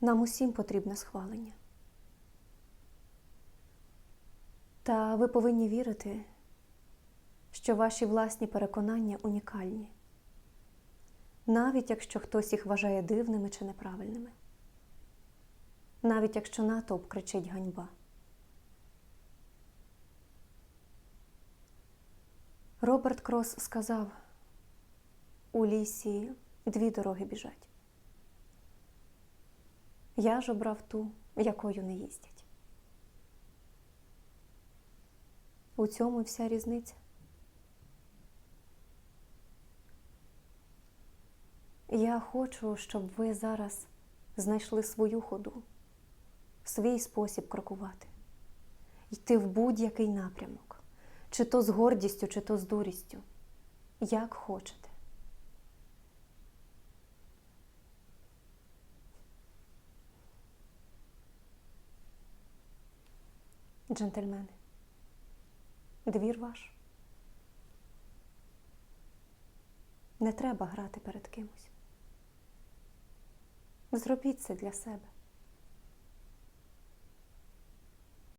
Нам усім потрібне схвалення. Та ви повинні вірити, що ваші власні переконання унікальні, навіть якщо хтось їх вважає дивними чи неправильними, навіть якщо натовп кричить ганьба. Роберт Крос сказав: у лісі дві дороги біжать. Я ж обрав ту, якою не їздять. У цьому вся різниця. Я хочу, щоб ви зараз знайшли свою ходу, свій спосіб крокувати, йти в будь-який напрямок, чи то з гордістю, чи то з дурістю, як хочете. Джентльмени, двір ваш. Не треба грати перед кимось. Зробіть це для себе.